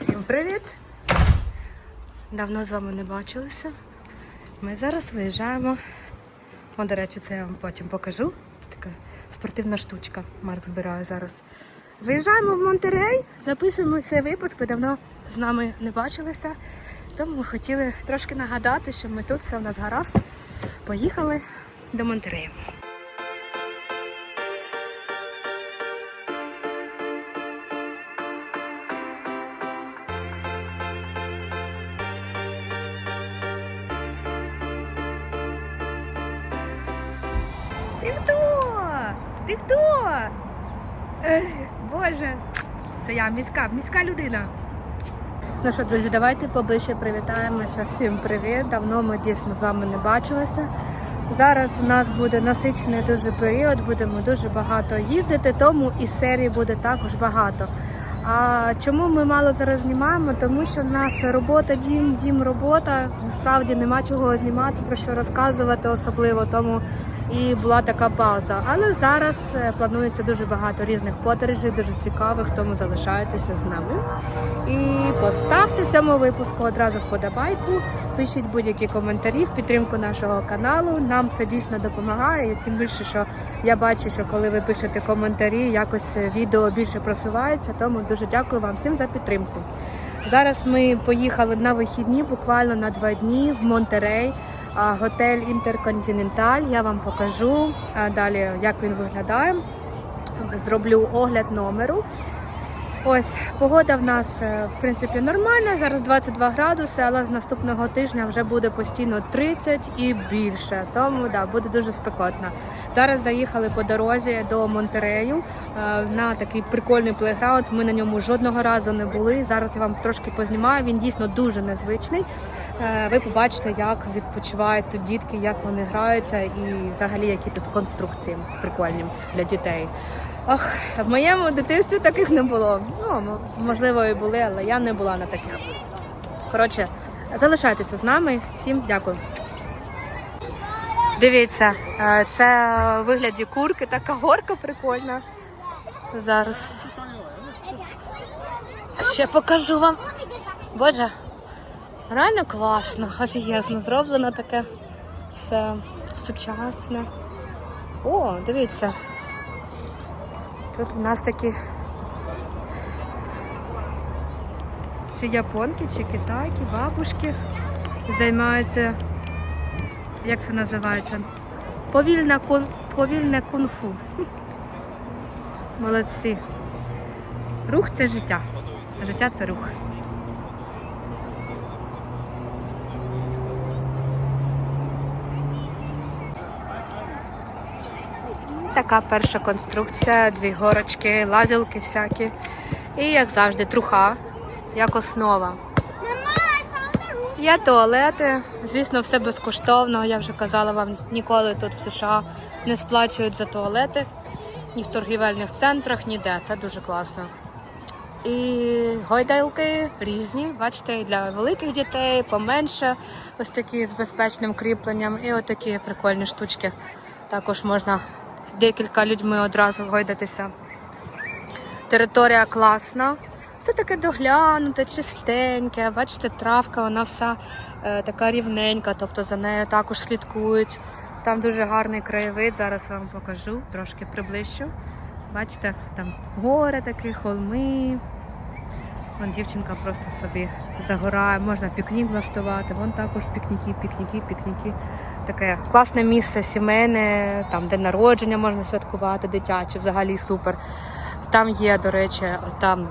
Всім привіт! Давно з вами не бачилися. Ми зараз виїжджаємо. О, до речі, це я вам потім покажу. Це така спортивна штучка. Марк збирає зараз. Виїжджаємо в Монтерей, записуємо цей випуск. Ви давно з нами не бачилися. Тому ми хотіли трошки нагадати, що ми тут, все у нас гаразд. Поїхали до Монтерею. Ти хто? Боже, це я міська, міська людина. Ну що, друзі, давайте поближче привітаємося. Всім привіт. Давно ми дійсно з вами не бачилися. Зараз у нас буде насичений дуже період, будемо дуже багато їздити, тому і серій буде також багато. А чому ми мало зараз знімаємо? Тому що в нас робота, дім, дім, робота. Насправді нема чого знімати, про що розказувати особливо. Тому і була така пауза. Але зараз е, планується дуже багато різних подорожей, дуже цікавих, тому залишайтеся з нами. І поставте в цьому випуску одразу вподобайку, пишіть будь-які коментарі в підтримку нашого каналу. Нам це дійсно допомагає. Тим більше, що я бачу, що коли ви пишете коментарі, якось відео більше просувається. Тому дуже дякую вам всім за підтримку. Зараз ми поїхали на вихідні, буквально на два дні в Монтерей. Готель Інтерконтиненталь. Я вам покажу далі, як він виглядає. Зроблю огляд номеру. Ось погода в нас е, в принципі нормальна. Зараз 22 градуси, але з наступного тижня вже буде постійно 30 і більше. Тому да, буде дуже спекотно. Зараз заїхали по дорозі до Монтерею е, на такий прикольний плейграунд. Ми на ньому жодного разу не були. Зараз я вам трошки познімаю. Він дійсно дуже незвичний. Е, Ви побачите, як відпочивають тут дітки, як вони граються, і взагалі які тут конструкції прикольні для дітей. Ох, в моєму дитинстві таких не було. Ну, можливо, і були, але я не була на таких. Коротше, залишайтеся з нами. Всім дякую. Дивіться, е, це у вигляді курки, така горка прикольна. Зараз. Ще покажу вам. Боже, реально класно, офігезно зроблено таке. Все сучасне. О, дивіться. Тут у нас такі чи японки, чи китайки, бабушки займаються, як це називається? Повільне, кун... Повільне кунг-фу. Молодці. Рух це життя. Життя це рух. Така перша конструкція, дві горочки, лазілки всякі. І, як завжди, труха, як основа. Є туалети, звісно, все безкоштовно. Я вже казала вам, ніколи тут в США не сплачують за туалети, ні в торгівельних центрах, ніде. Це дуже класно. І гойдалки різні, бачите, і для великих дітей, поменше, ось такі з безпечним кріпленням, і отакі прикольні штучки. Також можна декілька людьми одразу гойдатися. Територія класна. Все таке доглянуте, чистеньке. Бачите, травка, вона вся е, така рівненька, тобто за нею також слідкують. Там дуже гарний краєвид, зараз вам покажу, трошки приближу. Бачите, там гори такі, холми. Вон дівчинка просто собі загорає, можна пікнік влаштувати. Вон також пікніки, пікніки, пікніки. Таке класне місце сімейне, там день народження можна святкувати, дитяче, взагалі супер. Там є, до речі, там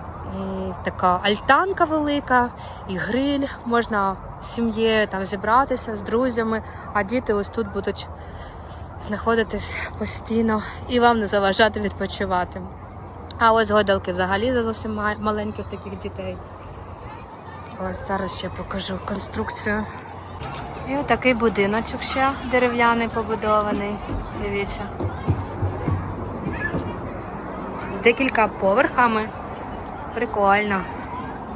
така альтанка велика і гриль. Можна з сім'єю там зібратися з друзями, а діти ось тут будуть знаходитись постійно і вам не заважати відпочивати. А ось гойдалки взагалі за зовсім маленьких таких дітей. Ось зараз ще покажу конструкцію. І отакий будиночок ще дерев'яний побудований. Дивіться. З декілька поверхами. Прикольно.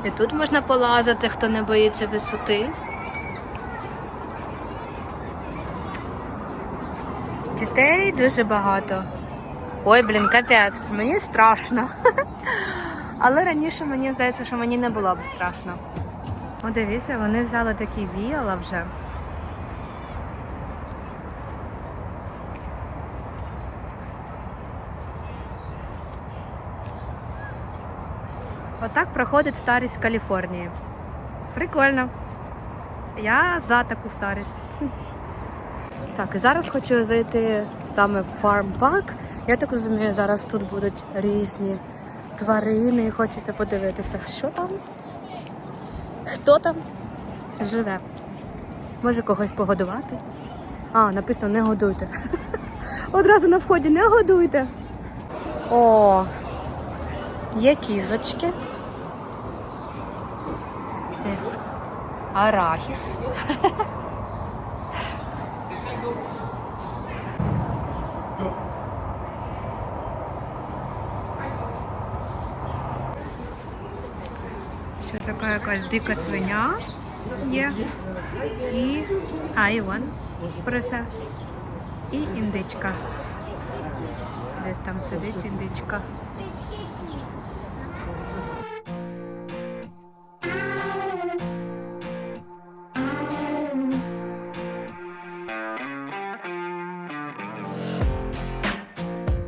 І тут можна полазити, хто не боїться висоти. Дітей дуже багато. Ой, блін, капець, мені страшно. Але раніше мені здається, що мені не було б страшно. О, дивіться, вони взяли такі віяла вже. Отак проходить старість в Каліфорнії. Прикольно. Я за таку старість. Так, і зараз хочу зайти саме в фарм-парк. Я так розумію, зараз тут будуть різні тварини, і хочеться подивитися, що там, хто там живе. Може когось погодувати? А, написано не годуйте. Одразу на вході не годуйте. О, є кізочки. Арахіс. Ще така якась дика свиня є. І айван прося. І індичка. Десь там сидить індичка.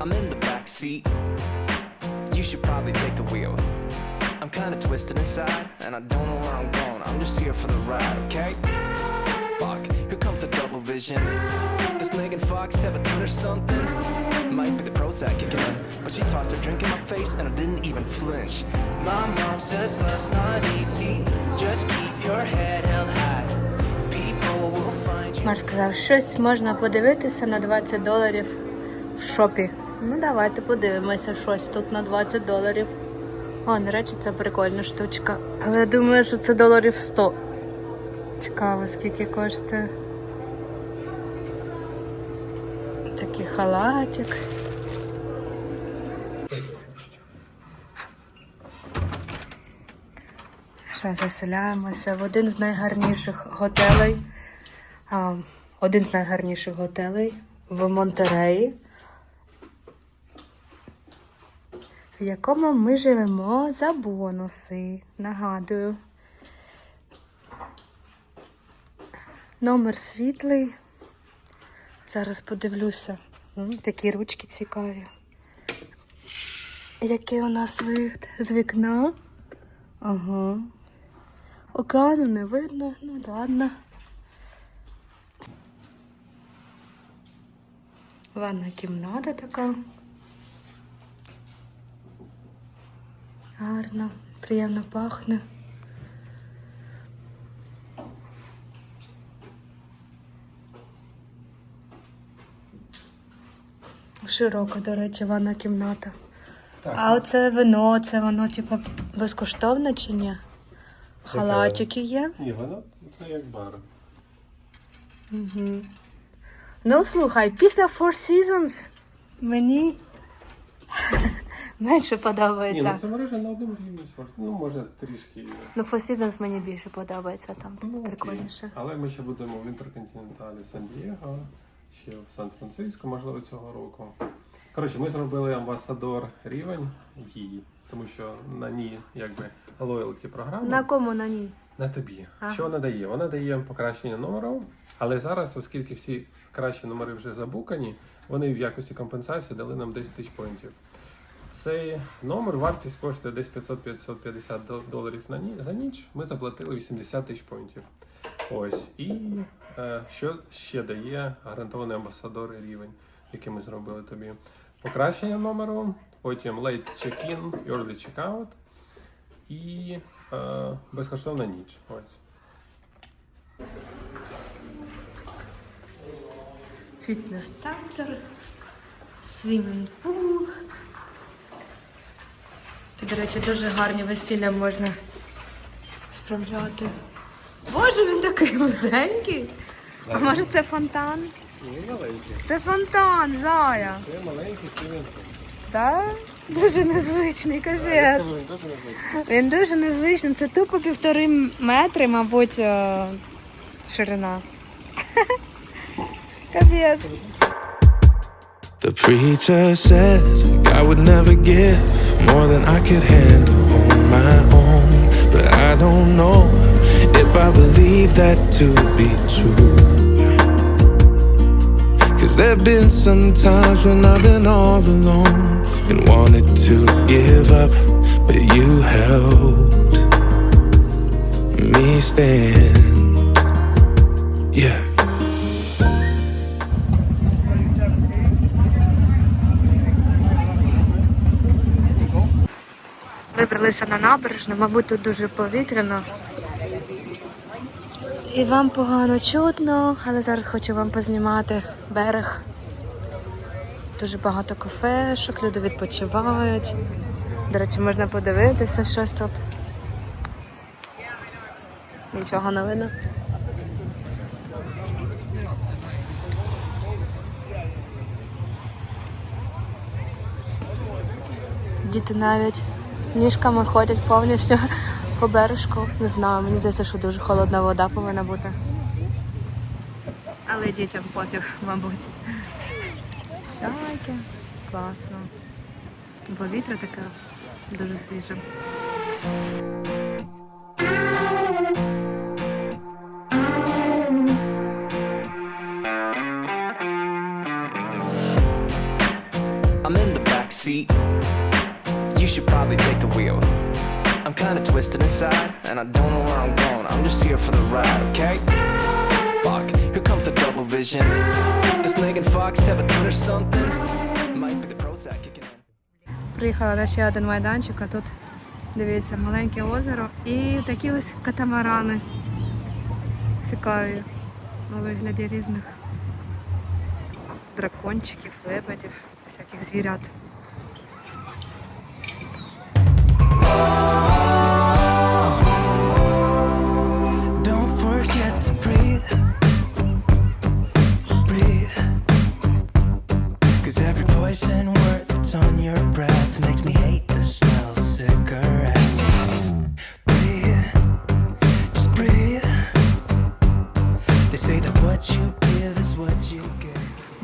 I'm in the back seat. You should probably take the wheel. I'm kinda twisted inside, and I don't know where I'm going. I'm just here for the ride, okay? Fuck, here comes a double vision. Does Megan Fox have a tune or something? Might be the Prozac kicking in, but she tossed her drink in my face, and I didn't even flinch. My mom says love's not easy. Just keep your head held high. People will find you. Марк сказав, щось можна подивитися на 20 доларів в шопі. Ну, давайте подивимося щось тут на 20 доларів. О, до речі, це прикольна штучка. Але я думаю, що це доларів 100. Цікаво, скільки коштує. Такий халатик. Ще заселяємося в один з найгарніших готелей. Один з найгарніших готелей в Монтереї, в якому ми живемо за бонуси. Нагадую. Номер світлий. Зараз подивлюся. Такі ручки цікаві. Який у нас вид з вікна? Ага. Океану не видно, ну ладно. Ванна кімната така. Гарно, приємно пахне. Широка, до речі, ванна кімната. Так. А оце вино, це воно, типу, безкоштовне чи ні? Халатики є. Ні, воно це як бар. Ну, слухай, після Four Seasons мені менше Ні, ну це мережа на одному рівні спорт. Ну, може, трішки. Ну, Four Seasons мені більше подобається, там Ну, окей. прикольніше. Але ми ще будемо в Інтерконтиненталі в Сан-Дієго, ще в Сан-Франциско, можливо, цього року. Коротше, ми зробили амбасадор рівень її, тому що на ній якби лоялті програма. На кому на ній? На тобі. Ага. Що вона дає? Вона дає покращення номеру, але зараз, оскільки всі кращі номери вже забукані, вони в якості компенсації дали нам 10 тисяч поінтів. Цей номер вартість коштує десь 500-550 доларів на ні, за ніч. Ми заплатили 80 тисяч поінтів. Ось. І е, що ще дає гарантований амбасадор і рівень, який ми зробили тобі? Покращення номеру, потім late check-in, early check-out і е, безкоштовна ніч. Ось. Фітнес-центр, свімінг пул. Тут, до речі, дуже гарні весілля можна справляти. Боже, він такий вузенький. А може це фонтан? Ні, маленький. Це фонтан, зая. Це маленький сівінг. Так? Дуже незвичний капець. Він дуже незвичний. Це тупо півтори метри, мабуть, е, ширина. Капець. The preacher said God would never give more than I could handle on my own. But I don't know if I believe that to be true. Cause there have been some times when I've been all alone and wanted to give up, but you helped me stand. Yeah. Вибралися на набережну, мабуть, тут дуже повітряно. І вам погано чутно, але зараз хочу вам познімати берег. Дуже багато кафешок, люди відпочивають. До речі, можна подивитися щось тут. Нічого не видно. Діти навіть ніжками ходять повністю по бережку. Не знаю, мені здається, що дуже холодна вода повинна бути. Але дітям пофіг, мабуть. Чайки. Класно. Повітря таке дуже свіже. kinda twisted inside, and I don't know where I'm going. I'm just here for the ride, okay? Fuck, here comes a double vision. Does Megan Fox have a twin or something? Might be the Prozac kicking in. Приїхала на ще один майданчик, а тут дивіться маленьке озеро і такі ось катамарани. Цікаві у вигляді різних дракончиків, лебедів, всяких звірят. Don't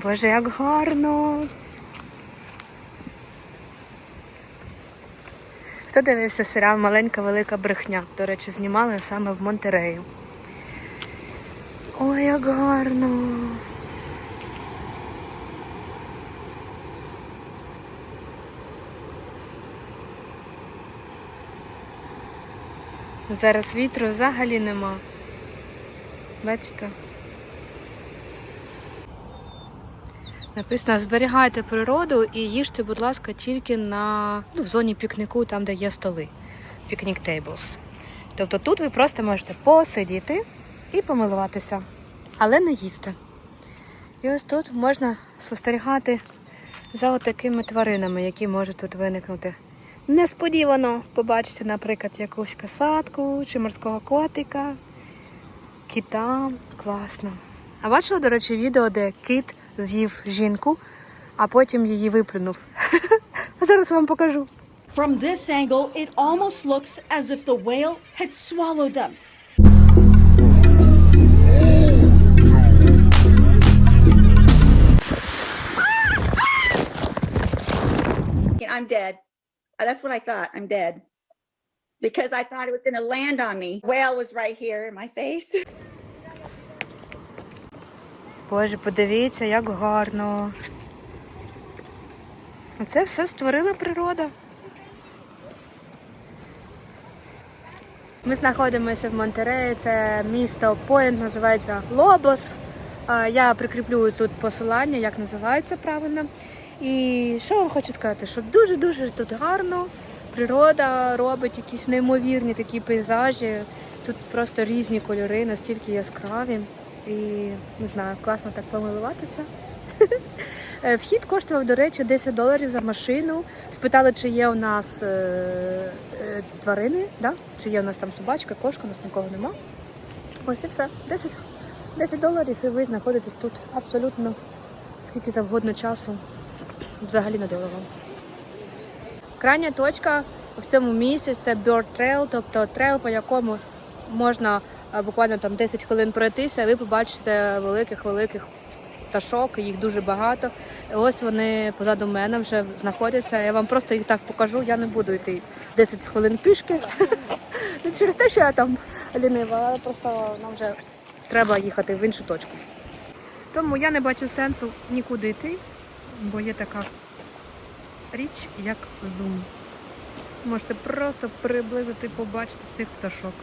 Боже, як гарно! Хто дивився серіал Маленька велика брехня? До речі, знімали саме в Монтереї. Ой, як гарно! Зараз вітру взагалі нема. Бачите? Написано, зберігайте природу і їжте, будь ласка, тільки на ну, в зоні пікніку, там, де є столи. Пікнік tables. Тобто тут ви просто можете посидіти і помилуватися, але не їсти. І ось тут можна спостерігати за отакими тваринами, які можуть тут виникнути. Несподівано побачите, наприклад, якусь касатку чи морського котика, кита. Класно. А бачила, до речі, відео, де кит з'їв жінку, а потім її виплюнув. Зараз вам покажу. From this angle, it almost looks as if the whale had swallowed them. I'm dead. Uh, That's what I thought. I'm dead. Because I thought it was going to land on me. Whale was right here in my face. Боже, подивіться, як гарно. Це все створила природа. Ми знаходимося в Монтереї, це місто Поінт, називається Лобос. Я прикріплю тут посилання, як називається правильно. І що вам хочу сказати, що дуже-дуже тут гарно. Природа робить якісь неймовірні такі пейзажі. Тут просто різні кольори, настільки яскраві. І не знаю, класно так помилуватися. Е, Вхід коштував, до речі, 10 доларів за машину. Спитали, чи є у нас е, е, тварини, да? чи є у нас там собачка, кошка, у нас нікого нема. Ось і все. 10, 10 доларів, і ви знаходитесь тут абсолютно скільки завгодно часу. Взагалі недорого. Крайня точка в цьому місці це Bird Trail, тобто трейл, по якому можна буквально там 10 хвилин пройтися, ви побачите великих-великих пташок, їх дуже багато. Ось вони позаду мене вже знаходяться. Я вам просто їх так покажу, я не буду йти 10 хвилин пішки. Через те, що я там лінива, але просто нам вже треба їхати в іншу точку. Тому я не бачу сенсу нікуди йти, бо є така річ, як зум. Можете просто приблизити, побачити цих пташок.